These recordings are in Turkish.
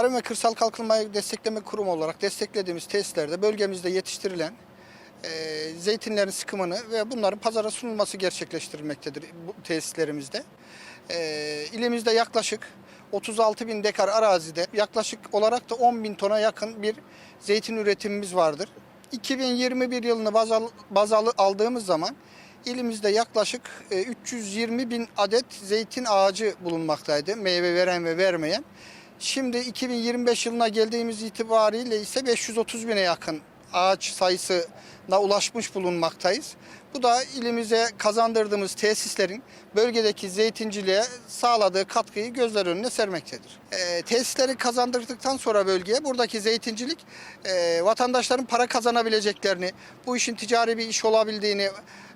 Tarım ve Kırsal Kalkınmayı Destekleme Kurumu olarak desteklediğimiz tesislerde bölgemizde yetiştirilen e, zeytinlerin sıkımını ve bunların pazara sunulması gerçekleştirilmektedir bu tesislerimizde. E, ilimizde yaklaşık 36 bin dekar arazide yaklaşık olarak da 10 bin tona yakın bir zeytin üretimimiz vardır. 2021 yılını baz, al, aldığımız zaman ilimizde yaklaşık e, 320 bin adet zeytin ağacı bulunmaktaydı. Meyve veren ve vermeyen. Şimdi 2025 yılına geldiğimiz itibariyle ise 530 bine yakın ağaç sayısına ulaşmış bulunmaktayız. Bu da ilimize kazandırdığımız tesislerin bölgedeki zeytinciliğe sağladığı katkıyı gözler önüne sermektedir. Ee, tesisleri kazandırdıktan sonra bölgeye buradaki zeytincilik e, vatandaşların para kazanabileceklerini, bu işin ticari bir iş olabildiğini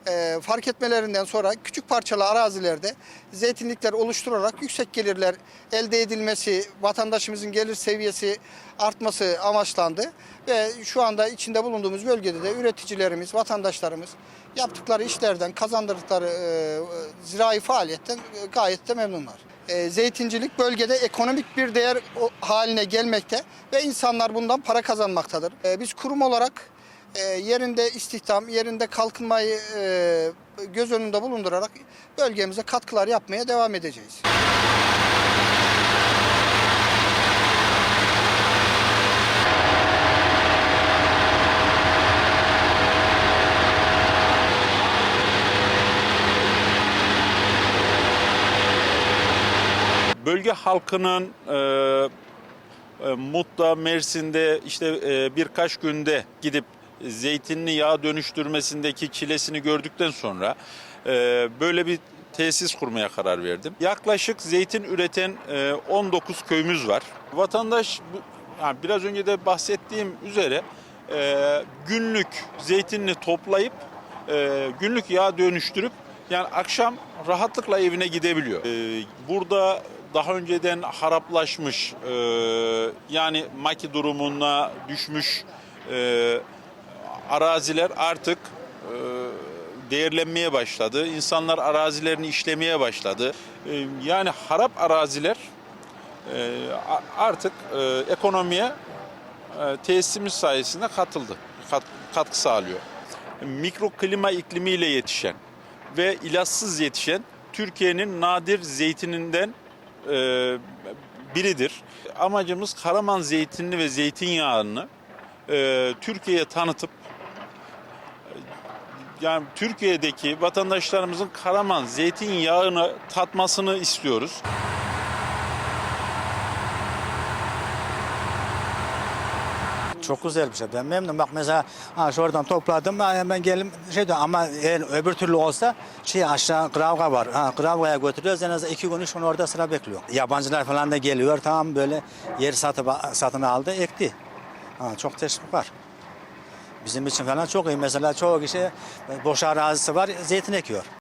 e, fark etmelerinden sonra küçük parçalı arazilerde zeytinlikler oluşturarak yüksek gelirler elde edilmesi, vatandaşımızın gelir seviyesi artması amaçlandı. Ve şu anda içinde bulunduğumuz bölgede de üreticilerimiz, vatandaşlarımız yaptıkları işlerden, kazandırdıkları e, zirai faaliyetten e, gayet de memnunlar. E, zeytincilik bölgede ekonomik bir değer haline gelmekte ve insanlar bundan para kazanmaktadır. E, biz kurum olarak e, yerinde istihdam, yerinde kalkınmayı e, göz önünde bulundurarak bölgemize katkılar yapmaya devam edeceğiz. Bölge halkının e, e, Mut'ta, Mersin'de işte e, birkaç günde gidip zeytinli yağ dönüştürmesindeki çilesini gördükten sonra e, böyle bir tesis kurmaya karar verdim. Yaklaşık zeytin üreten e, 19 köyümüz var. Vatandaş yani biraz önce de bahsettiğim üzere e, günlük zeytinini toplayıp e, günlük yağ dönüştürüp yani akşam rahatlıkla evine gidebiliyor. E, burada daha önceden haraplaşmış e, yani maki durumuna düşmüş e, araziler artık e, değerlenmeye başladı. İnsanlar arazilerini işlemeye başladı. E, yani harap araziler e, artık ekonomiye e, tesisimiz sayesinde katıldı. Kat- katkı sağlıyor. Mikroklima iklimiyle yetişen ve ilaçsız yetişen Türkiye'nin nadir zeytininden biridir. Amacımız Karaman zeytinini ve zeytinyağını Türkiye'ye tanıtıp yani Türkiye'deki vatandaşlarımızın Karaman zeytinyağını tatmasını istiyoruz. Çok güzel bir şey. Ben memnunum. Bak mesela ha, şuradan topladım. Ha, hemen gelim şey diyor ama eğer öbür türlü olsa şey aşağı Gravga var. Ha, Gravga'ya götürüyoruz. En az iki gün üç gün orada sıra bekliyor. Yabancılar falan da geliyor. Tamam böyle yer satıp, satın aldı ekti. Ha, çok teşvik var. Bizim için falan çok iyi. Mesela çoğu kişi boş arazisi var zeytin ekiyor.